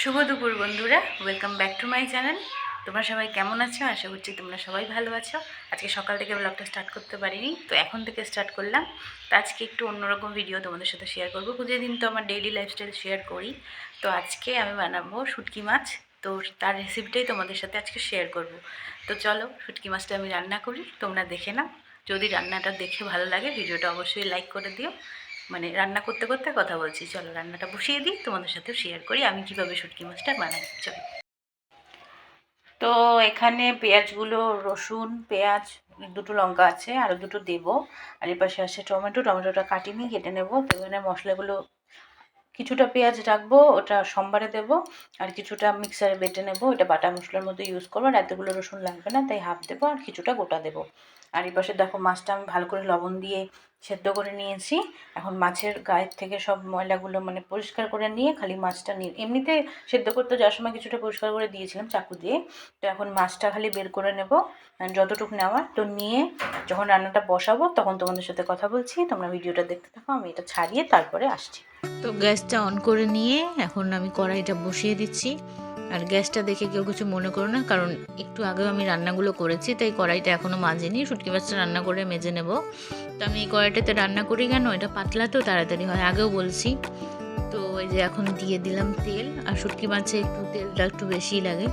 শুভ দুপুর বন্ধুরা welcome back to my channel তোমরা সবাই কেমন আছো? আশা করছি তোমরা সবাই ভালো আছো। আজকে সকাল থেকে ব্লগটা স্টার্ট করতে পারিনি, তো এখন থেকে স্টার্ট করলাম। তো আজকে একটু অন্যরকম ভিডিও তোমাদের সাথে শেয়ার করব। পুজোর দিন তো আমার ডেইলি লাইফস্টাইল শেয়ার করি। তো আজকে আমি বানাবো শুটকি মাছ। তো তার রেসিপিটাই তোমাদের সাথে আজকে শেয়ার করব। তো চলো, শুটকি মাছটা আমি রান্না করি, তোমরা দেখে নাও। যদি রান্নাটা দেখে ভালো লাগে ভিডিওটা অবশ্যই লাইক করে দিও। মানে রান্না করতে করতে কথা বলছি। চলো রান্নাটা বসিয়ে দিই, তোমাদের সাথেও শেয়ার করি। আমি কীভাবে শুটকি মাছটা বানাই? চলো। তো এখানে পেঁয়াজগুলো, রসুন, পেঁয়াজ, দুটো লঙ্কা আছে, আর দুটো দেবো। আর এর পাশে আছে টমেটো, টমেটোটা কাটিনি কেটে নেব। তো এখানে মশলাগুলো, কিছুটা পেঁয়াজ রাখব, ওটা সোমবারে দেবো, আর কিছুটা মিক্সারে বেটে নেব। এটা বাটা মশলার মধ্যে ইউজ করব, আর এতগুলো রসুন লাগবে না, তাই হাফ দেবো, আর কিছুটা গোটা দেবো। আর এই পাশে দেখো মাছটা আমি ভালো করে লবণ দিয়ে সেদ্ধ করে নিয়েছি। এখন মাছের গায়ের থেকে সব ময়লাগুলো মানে পরিষ্কার করে নিয়ে খালি মাছটা নিয়ে এমনিতে সেদ্ধ করতে যাওয়ার সময় কিছুটা পরিষ্কার করে দিয়েছিলাম চাকু দিয়ে। তো এখন মাছটা খালি বের করে নেব যতটুকু নেওয়ার। তো নিয়ে যখন রান্নাটা বসাবো তখন তোমাদের সাথে কথা বলছি, তোমরা ভিডিওটা দেখতে থাকো, আমি এটা ছাড়িয়ে তারপরে আসছি। তো গ্যাসটা অন করে নিয়ে এখন আমি কড়াইটা বসিয়ে দিচ্ছি। আর গ্যাসটা দেখে কেউ কিছু মনে করো না, কারণ একটু আগেও আমি রান্নাগুলো করেছি, তাই কড়াইটা এখনও মাজেনি। শুটকি মাছটা রান্না করে মেজে নেব। তো আমি এই কড়াইটাতে রান্না করি কেন? এটা পাতলা তো, তাড়াতাড়ি হয়। আগেও বলছি। তো ওই যে এখন দিয়ে দিলাম তেল, আর শুটকি মাছে একটু তেলটা একটু বেশিই লাগে।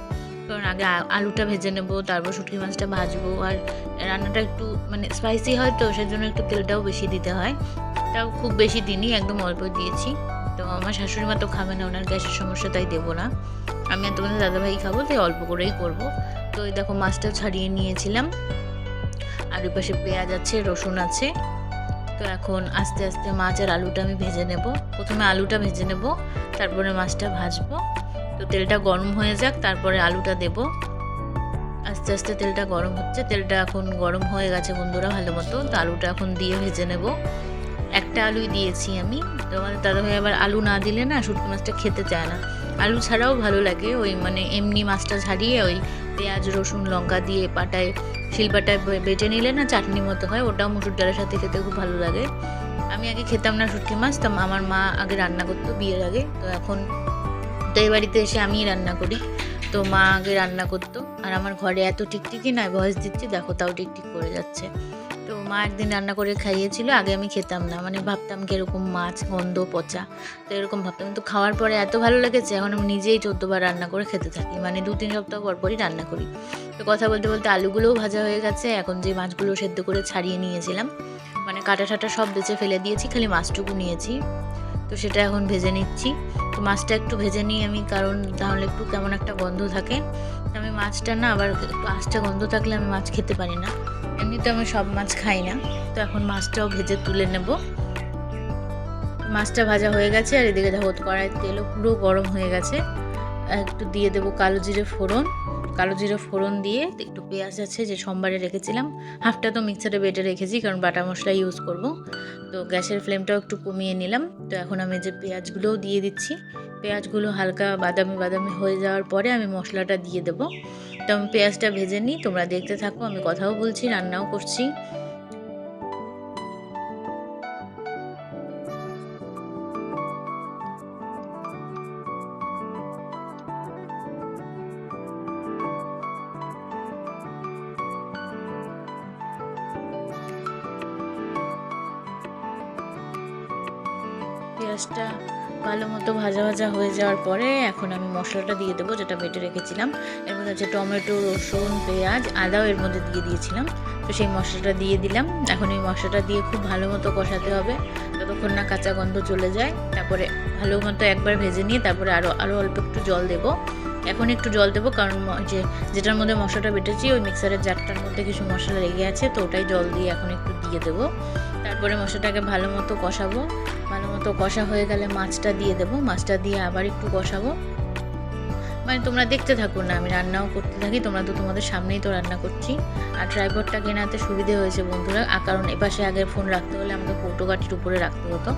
কারণ আগে আলুটা ভেজে নেব, তারপর শুটকি মাছটা ভাজবো। আর রান্নাটা একটু মানে স্পাইসি হয় তো, সেজন্য একটু তেলটাও বেশি দিতে হয়। তাও খুব বেশি দিনই, একদম অল্প দিয়েছি। তো আমার শাশুড়ি মা তো খাবে না, ওনার গ্যাসের সমস্যা, তাই দেবো না। আমি আর তোমাদের দাদাভাই খাব, তাই অল্প করেই করব। তো এই দেখো মাছটা ছাড়িয়ে নিয়েছিলাম। আর ওই পাশে পেঁয়াজ আছে, রসুন আছে। তো এখন আস্তে আস্তে মাছ আর আলুটা আমি ভেজে নেব। প্রথমে আলুটা ভেজে নেব, তারপরে মাছটা ভাজবো। তো তেলটা গরম হয়ে যাক, তারপরে আলুটা দেব। আস্তে আস্তে তেলটা গরম হচ্ছে, তেলটা এখন গরম হয়ে গেছে বন্ধুরা ভালো মতো। তো আলুটা এখন দিয়ে ভেজে নেব। একটা আলুই দিয়েছি আমি। তো আমাদের দাদাভাই আবার আলু না দিলে না, শুটকি মাছটা খেতে চায় না। আলু ছাড়াও ভালো লাগে। ওই মানে এমনি মাছটা ছাড়িয়ে ওই পেঁয়াজ, রসুন, লঙ্কা দিয়ে পাটায়, শিলপাটায় বেটে নিলে না চাটনি মতো হয়, ওটাও মুসুর ডালের সাথে খেতে খুব ভালো লাগে। আমি আগে খেতাম না শুটকি মাছ, তো আমার মা আগে রান্না করতো বিয়ের আগে, তো এখন তো এই বাড়িতে এসে আমিই রান্না করি। তো মা আগে রান্না করতো, আর আমার ঘরে এত টিকটিকি নয় ভয়েস দিচ্ছি, দেখো তাও টিকটিক করে যাচ্ছে। মা একদিন রান্না করে খাইয়েছিল, আগে আমি খেতাম না। মানে ভাবতাম কি এরকম মাছ, গন্ধ, পচা। তো এরকম ভাবতাম। কিন্তু খাওয়ার পরে এত ভালো লেগেছে, এখন আমি নিজেই চোদ্দবার রান্না করে খেতে থাকি। মানে দু তিন সপ্তাহ পর পরই রান্না করি। তো কথা বলতে বলতে আলুগুলোও ভাজা হয়ে গেছে। এখন যে মাছগুলো সেদ্ধ করে ছাড়িয়ে নিয়েছিলাম মানে কাটা সাটা সব বেছে ফেলে দিয়েছি, খালি মাছটুকু নিয়েছি। তো সেটা এখন ভেজে নিচ্ছি। তো মাছটা একটু ভেজে নিই আমি, কারণ তাহলে একটু কেমন একটা গন্ধ থাকে। আমি মাছটা না, আবার একটু আঁচটা গন্ধ থাকলে আমি মাছ খেতে পারি না। এমনিতে আমি সব মাছ খাই না। তো এখন মাছটাও ভেজে তুলে নেব। মাছটা ভাজা হয়ে গেছে, আর এদিকে দেখো কড়াইয়ের তেলও পুরো গরম হয়ে গেছে। একটু দিয়ে দেবো কালো জিরে ফোড়ন। কালো জিরে ফোড়ন দিয়ে একটু পেঁয়াজ আছে যে সোমবারে রেখেছিলাম। হাফটা তো মিক্সারে বেটে রেখেছি কারণ বাটা মশলা ইউজ করব। তো গ্যাসের ফ্লেমটাও একটু কমিয়ে নিলাম। তো এখন আমি যে পেঁয়াজগুলোও দিয়ে দিচ্ছি, পেঁয়াজগুলো হালকা বাদামি বাদামি হয়ে যাওয়ার পরে আমি মশলাটা দিয়ে দেবো। তো আমি পেঁয়াজটা ভেজে নিই, তোমরা দেখতে থাকো, আমি কথাও বলছি, রান্নাও করছি। পেঁয়াজটা ভালো মতো ভাজা ভাজা হয়ে যাওয়ার পরে এখন আমি মশলাটা দিয়ে দেবো, যেটা বেটে রেখেছিলাম। এর মধ্যে আছে টমেটো, রসুন, পেঁয়াজ, আদাও এর মধ্যে দিয়ে দিয়েছিলাম। তো সেই মশলাটা দিয়ে দিলাম। এখন এই মশলাটা দিয়ে খুব ভালো মতো কষাতে হবে। যতক্ষণ না কাঁচা গন্ধ চলে যায়, তারপরে ভালো মতো একবার ভেজে নিয়ে তারপরে আরও আরও অল্প একটু জল দেবো। এখন একটু জল দেবো কারণ যে, যেটার মধ্যে মশলাটা বেটেছি, ওই মিক্সারের জারটার মধ্যে কিছু মশলা লেগে আছে, তো ওটাই জল দিয়ে এখন একটু দিয়ে দেবো। তারপরে মশলাটাকে ভালো মতো কষাবো। মতো কষা হয়ে গেলে মাছটা দিয়ে দেবো। মাছটা দিয়ে আবার একটু কষাবো। মানে তোমরা দেখতে থাকো না, আমি রান্নাও করতে থাকি, তোমরা তো তোমাদের সামনেই তো রান্না করছি। আর ট্রাইপডটা কেনাতে সুবিধে হয়েছে বন্ধুরা কারণ এপাশে আগে ফোন রাখতে হলে আমাকে কৌটো কাঠির উপরে রাখতে হতো।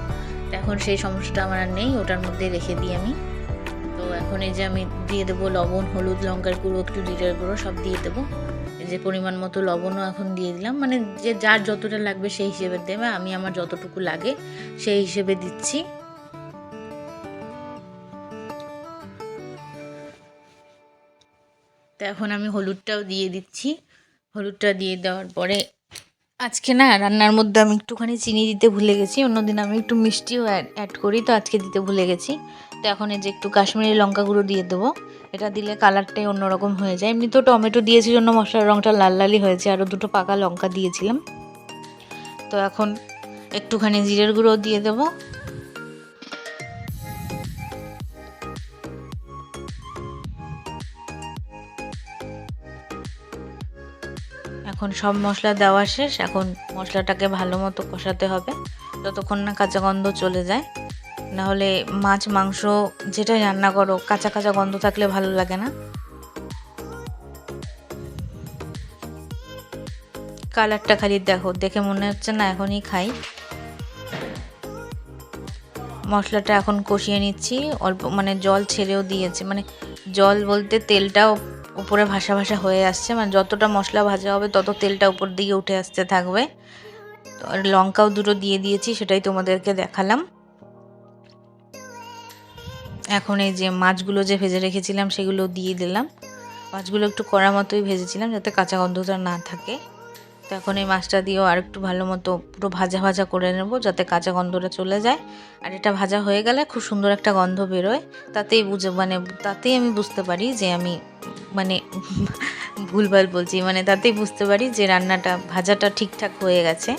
এখন সেই সমস্যাটা আমার আর নেই, ওটার মধ্যে রেখে দিই আমি। তো এখন এই যে আমি দিয়ে দেবো লবণ, হলুদ, লঙ্কার গুঁড়ো, একটু জিরের গুঁড়ো, সব দিয়ে দেবো। যে পরিমাণ মতো লবণও এখন দিয়ে দিলাম। মানে যে যার যতটা লাগবে সেই হিসেবে দেবে। আমি আমার যতটুকু লাগে সেই হিসেবে দিচ্ছি। তো এখন আমি হলুদটাও দিয়ে দিচ্ছি। হলুদটা দিয়ে দেওয়ার পরে আজকে না রান্নার মধ্যে আমি একটুখানি চিনি দিতে ভুলে গেছি। অন্যদিন আমি একটু মিষ্টিও অ্যাড করি, তো আজকে দিতে ভুলে গেছি। তো এখন এই যে একটু কাশ্মীরি লঙ্কা গুঁড়ো দিয়ে দেবো। এটা দিলে কালারটাই অন্যরকম হয়ে যায়। এমনি তো টমেটো দিয়েছি জন্য মশলার রঙটা লাল লালই হয়েছে আরও দুটো পাকা লঙ্কা দিয়েছিলাম। তো এখন একটুখানি জিরের গুঁড়ো দিয়ে দেবো। এখন সব মশলা দেওয়া শেষ। এখন মশলাটাকে ভালো মতো কষাতে হবে। যতক্ষণ না কাঁচা গন্ধ চলে যায়। নাহলে মাছ, মাংস যেটাই রান্না করো, কাঁচা কাঁচা গন্ধ থাকলে ভালো লাগে না? কালারটা খালি দেখো, দেখে মনে হচ্ছে না এখনই খাই। মশলাটা এখন কষিয়ে নিচ্ছি, অল্প মানে জল ছেড়েও দিয়েছে। মানে জল বলতে তেলটাও উপরে ভাসা ভাসা হয়ে আসছে মানে যতটা মশলা ভাজা হবে তত তেলটা উপর দিকে উঠে আসতে থাকবে। লঙ্কাও দুটো দিয়ে দিয়েছি, সেটাই তোমাদেরকে দেখালাম। এখন এই যে মাছগুলো যে ভেজে রেখেছিলাম, সেগুলো দিয়ে দিলাম। মাছগুলো একটু কড়া মতোই ভেজেছিলাম যাতে কাঁচা গন্ধটা না থাকে। তো এখন এই মাছটা দিয়েও আর একটু ভালো মতো পুরো ভাজা ভাজা করে নেব যাতে কাঁচা গন্ধটা চলে যায়। আর এটা ভাজা হয়ে গেলে খুব সুন্দর একটা গন্ধ বেরোয়। তাতেই বুঝে মানে তাতেই আমি বুঝতে পারি যে আমি মানে ভুলভাল বলছি মানে তাতেই বুঝতে পারি যে রান্নাটা, ভাজাটা ঠিকঠাক হয়ে গেছে।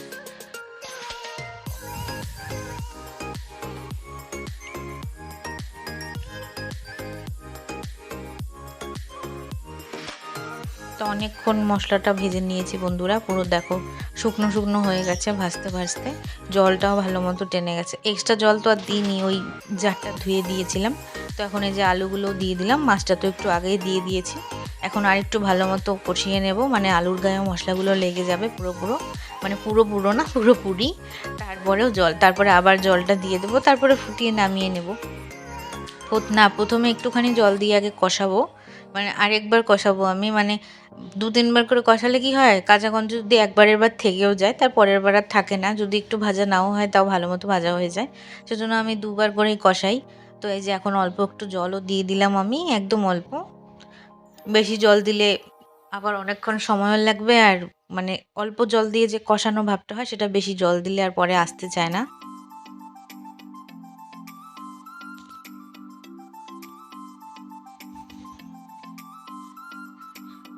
অনেকক্ষণ মশলাটা ভেজে নিয়েছি বন্ধুরা। পুরো দেখো, শুকনো শুকনো হয়ে গেছে ভাজতে ভাজতে। জলটাও ভালো মতো টেনে গেছে। এক্সট্রা জল তো আর দিইনি, ওই জারটা ধুয়ে দিয়েছিলাম। তো এখন এই যে আলুগুলো দিয়ে দিলাম, মাছটা তো একটু আগেই দিয়ে দিয়েছি। এখন আর একটু ভালো মতো কষিয়ে নেব মানে আলুর গায়ে মশলাগুলো লেগে যাবে পুরো পুরো। মানে পুরো পুরো না পুরোপুরি তারপরেও জল, তারপরে আবার জলটা দিয়ে দেবো, তারপরে ফুটিয়ে নামিয়ে নেব। না, প্রথমে একটুখানি জল দিয়ে আগে কষাবো। মানে আরেকবার কষাবো আমি মানে দু তিনবার করে কষালে কি হয়? কাঁচা গন্ধ যদি একবারের বার থেকেও যায়, তার পরের বার আর থাকে না। যদি একটু ভাজা নাও হয়, তাও ভালো মতো ভাজা হয়ে যায়। সেজন্য আমি দুবার করেই কষাই। তো এই যে এখন অল্প একটু জলও দিয়ে দিলাম আমি, একদম অল্প। বেশি জল দিলে আবার অনেকক্ষণ সময়ও লাগবে। আর মানে অল্প জল দিয়ে যে কষানো ভাবটা হয়, সেটা বেশি জল দিলে আর পরে আসতে চায় না।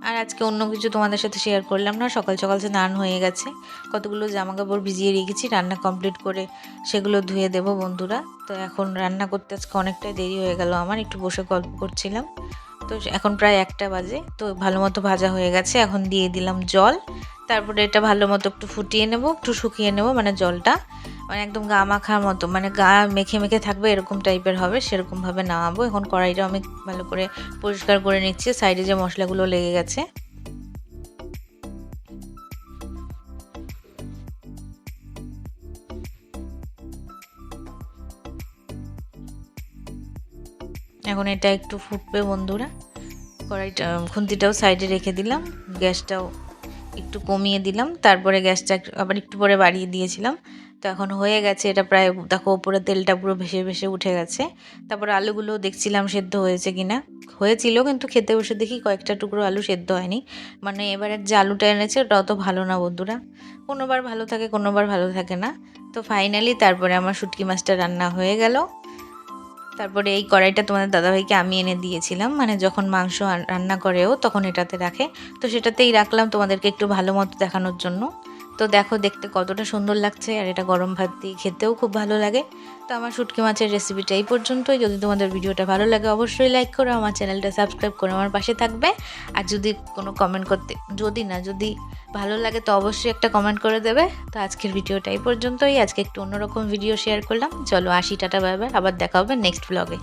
আর আজকে অন্য কিছু তোমাদের সাথে শেয়ার করলাম না। সকাল সকাল স্নান হয়ে গেছে, কতগুলো জামা কাপড় ভিজিয়ে রেখেছি, রান্না কমপ্লিট করে সেগুলো ধুয়ে দেবো বন্ধুরা। তো এখন রান্না করতে আজকে অনেকটাই দেরি হয়ে গেল আমার, একটু বসে গল্প করছিলাম। তো এখন প্রায় একটা বাজে, তো ভালো মতো ভাজা হয়ে গেছে, এখন দিয়ে দিলাম জল। তারপরে এটা ভালো মতো একটু ফুটিয়ে নেব, একটু শুকিয়ে নেব মানে জলটা। মানে একদম গা মাখার মতো মানে গা মেখে মেখে থাকবে এরকম টাইপের হবে সেরকমভাবে নামাবো। এখন কড়াইটা আমি ভালো করে পরিষ্কার করে নিচ্ছি, সাইডে যে মশলাগুলো লেগে গেছে। এখন এটা একটু ফুটবে বন্ধুরা। কড়াইটা খুন্তিটাও সাইডে রেখে দিলাম, গ্যাসটাও একটু কমিয়ে দিলাম, তারপরে গ্যাসটা আবার একটু পরে বাড়িয়ে দিয়েছিলাম। তো এখন হয়ে গেছে, এটা প্রায় দেখো ওপরে তেলটা পুরো ভেসে ভেসে উঠে গেছে। তারপর আলুগুলো দেখছিলাম সেদ্ধ হয়েছে কি না হয়েছিল কিন্তু খেতে বসে দেখি কয়েকটা টুকরো আলু সেদ্ধ হয়নি। মানে এবারের যে আলুটা এনেছে ওটা অত ভালো না বন্ধুরা। কোনোবার ভালো থাকে, কোনোবার ভালো থাকে না। তো ফাইনালি তারপরে আমার শুটকি মাছটা রান্না হয়ে গেল। তারপরে এই কড়াইটা তোমাদের দাদাভাইকে আমি এনে দিয়েছিলাম। মানে যখন মাংস রান্না করেও তখন এটাতে রাখে। তো সেটাতেই রাখলাম তোমাদেরকে একটু ভালো মতো দেখানোর জন্য। তো দেখো দেখতে কতটা সুন্দর লাগছে, আর এটা গরম ভাত দিয়ে খেতেও খুব ভালো লাগে। তো আমার শুটকি মাছের রেসিপিটা এই পর্যন্তই। যদি তোমাদের ভিডিওটা ভালো লাগে, অবশ্যই লাইক করো, আমার চ্যানেলটা সাবস্ক্রাইব করে আমার পাশে থাকবে। আর যদি কোনো কমেন্ট করতে, যদি না, যদি ভালো লাগে, তো অবশ্যই একটা কমেন্ট করে দেবে। তো আজকের ভিডিওটা এই পর্যন্তই। আজকে একটু অন্যরকম ভিডিও শেয়ার করলাম। চলো আশি টাটা বাই বাই আবার দেখা হবে নেক্সট ব্লগে